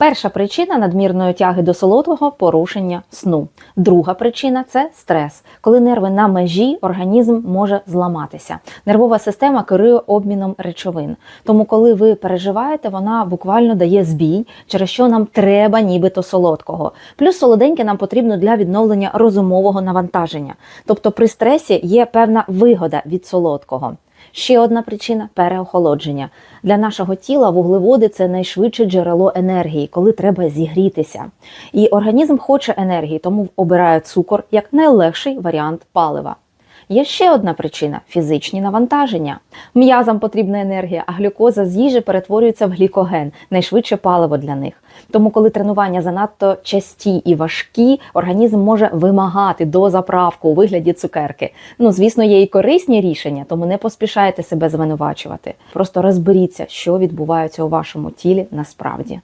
Перша причина надмірної тяги до солодкого порушення сну. Друга причина це стрес. Коли нерви на межі, організм може зламатися. Нервова система керує обміном речовин. Тому, коли ви переживаєте, вона буквально дає збій, через що нам треба нібито солодкого. Плюс солоденьке нам потрібно для відновлення розумового навантаження. Тобто при стресі є певна вигода від солодкого. Ще одна причина переохолодження. Для нашого тіла вуглеводи це найшвидше джерело енергії, коли треба зігрітися. І організм хоче енергії, тому обирає цукор як найлегший варіант палива. Є ще одна причина фізичні навантаження. М'язам потрібна енергія, а глюкоза з їжі перетворюється в глікоген, найшвидше паливо для них. Тому, коли тренування занадто часті і важкі, організм може вимагати дозаправку у вигляді цукерки. Ну, звісно, є і корисні рішення, тому не поспішайте себе звинувачувати. Просто розберіться, що відбувається у вашому тілі насправді.